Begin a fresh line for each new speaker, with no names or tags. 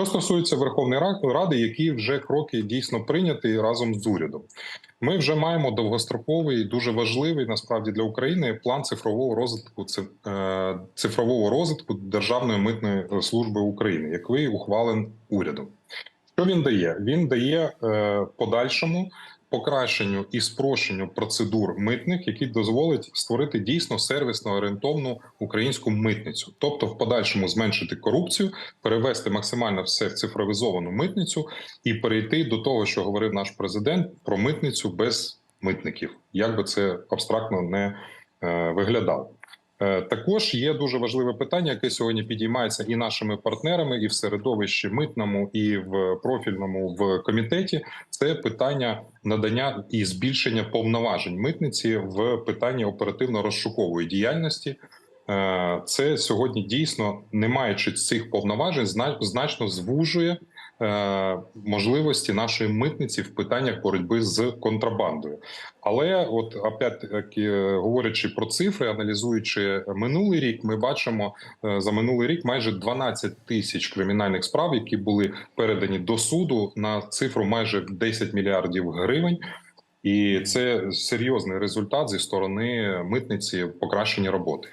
Що стосується Верховної Ра- Ради, які вже кроки дійсно прийняті разом з урядом, ми вже маємо довгостроковий, дуже важливий насправді для України план цифрового розвитку е, цифрового розвитку Державної митної служби України, який ухвален урядом. Що він дає? Він дає е, подальшому покращенню і спрощенню процедур митних, які дозволять створити дійсно сервісно орієнтовну українську митницю, тобто в подальшому зменшити корупцію, перевести максимально все в цифровізовану митницю і перейти до того, що говорив наш президент про митницю без митників, як би це абстрактно не е, виглядало. Е, Також є дуже важливе питання, яке сьогодні підіймається і нашими партнерами, і в середовищі митному, і в профільному в комітеті. Це питання надання і збільшення повноважень митниці в питанні оперативно-розшукової діяльності. Е, Це сьогодні дійсно, не маючи цих повноважень, значно звужує можливості нашої митниці в питаннях боротьби з контрабандою. Але, от опять таки говорячи про цифри, аналізуючи минулий рік, ми бачимо е, за минулий рік майже 12 тисяч кримінальних справ, які були передані до суду на цифру майже 10 мільярдів гривень. І це серйозний результат зі сторони митниці в покращенні роботи.